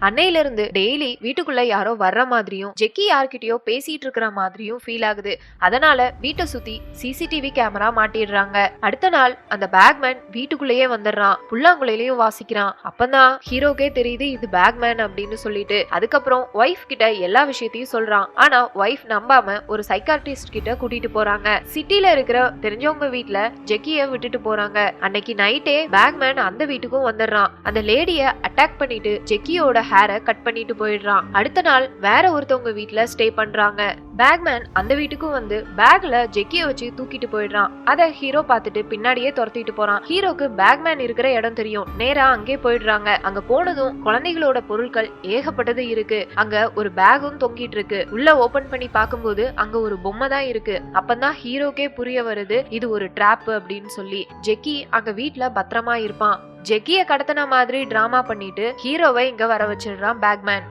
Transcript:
அன்னையிலிருந்து டெய்லி வீட்டுக்குள்ள யாரோ வர்ற மாதிரியும் ஜெக்கி யார்கிட்டயோ பேசிட்டு இருக்கிற மாதிரியும் ஃபீல் ஆகுது. அதனால வீட்டை சுத்தி சிசிடிவி கேமரா மாட்டிடுறாங்க. அடுத்த நாள் அந்த பேக்மேன் வீட்டுக்குள்ளேயே வந்துடுறான். புல்லாங்குழையிலையும் வாசிக்கிறான். அப்பதான் ஹீரோக்கே தெரியுது இது பேக்மேன் அப்படின்னு சொல்லிட்டு. அதுக்கப்புறம் ஒய்ஃப் கிட்ட எல்லா விஷயத்தையும் சொல்றான். ஆனா ஒய்ஃப் நம்பாம ஒரு சைக்காட்ரிஸ்ட் கிட்ட கூட்டிட்டு போறாங்க. சிட்டில இருக்கிற தெரிஞ்சவங்க வீட்டுல ஜெக்கிய விட்டுட்டு போறாங்க. அன்னைக்கு நைட்டே பேக்மேன் அந்த வீட்டுக்கும் வந்துடுறான். அந்த லேடிய அட்டாக் பண்ணிட்டு ஜெக்கியோட ஹேரை கட் பண்ணிட்டு போயிடுறான். அடுத்த நாள் வேற ஒருத்தவங்க வீட்டுல ஸ்டே பண்றாங்க. பேக்மேன் அந்த வீட்டுக்கும் வந்து பேக்ல ஜெக்கிய வச்சு தூக்கிட்டு போயிடுறான். அத ஹீரோ பார்த்துட்டு பின்னாடியே துரத்திட்டு போறான். ஹீரோக்கு பேக்மேன் இருக்கிற இடம் தெரியும். நேரா அங்கே போயிடுறாங்க. அங்க போனதும் குழந்தைகளோட பொருட்கள் ஏகப்பட்டது இருக்கு. அங்க ஒரு பேகும் தொங்கிட்டு இருக்கு. உள்ள ஓபன் பண்ணி பார்க்கும்போது அங்க ஒரு பொம்மை தான் இருக்கு. அப்பதான் ஹீரோக்கே புரிய வருது இது ஒரு ட்ராப் அப்படின்னு சொல்லி. ஜெக்கி அங்க வீட்டுல பத்திரமா இருப்பான். ஜெக்கிய கடத்தின மாதிரி டிராமா பண்ணிட்டு ஹீரோவை இங்க வர வச்சிடுறான் பேக்மேன்